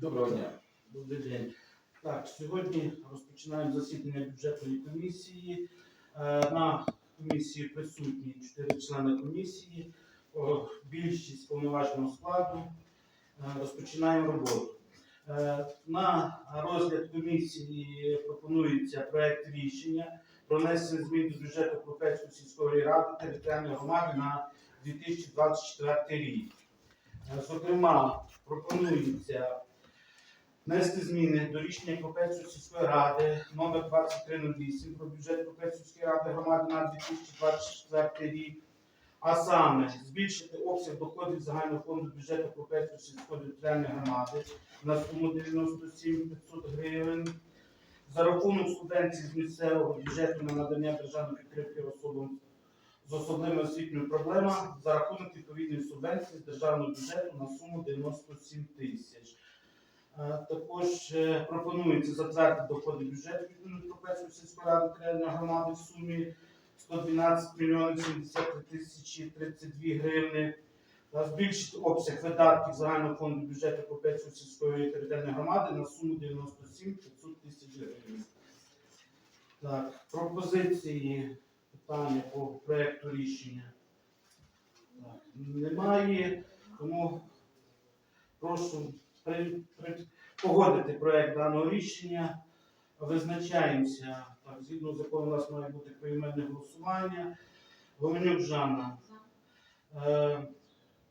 Доброго дня. Добрий день. Так, сьогодні розпочинаємо засідання бюджетної комісії. Е, На комісії присутні чотири члени комісії, більшість повноважного складу. Е, Розпочинаємо роботу. Е, На розгляд комісії пропонується проект рішення про внесення змін до бюджету Кропецької сільської ради територіальної громади на 2024 рік. Зокрема, пропонується внести зміни до рішення Кропецької сільської ради номер 2308 про бюджет Кропецької ради громади на 2024 рік, а саме збільшити обсяг доходів загального фонду бюджету Кропецької сільської територіальної громади на суму 97 500 гривень. За рахунок субвенцій з місцевого бюджету на надання державної підтримки особам з особливими освітніми проблемами за рахунок відповідної субвенції з державного бюджету на суму 97 тисяч. Також е, пропонується затвердити доходи бюджету Дніпропетровської сільської ради територіальної громади в сумі 112 мільйонів 73 тисячі 32 гривни. Збільшити обсяг видатків загального фонду бюджету Кропецької сільської територіальної громади на суму 97 500 тисяч гривень. Так, пропозиції, питання по проекту рішення. Так, немає, тому прошу погодити проект даного рішення. Визначаємося. Так, згідно закону у нас має бути поіменне голосування. Гоменюк Жанна. Е,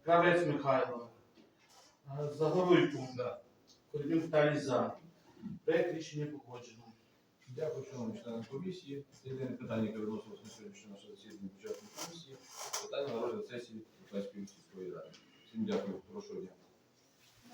Кравець Михайло. Е, Загоруйко. Да. Корнюк Віталій за. Проект рішення погоджено. Дякую, шановні члени комісії. Єдине питання, яке виносилось на сьогоднішнє наше засідання бюджетної комісії, питання на розгляд сесії Кропецької сільської ради. Всім дякую, хорошого дня.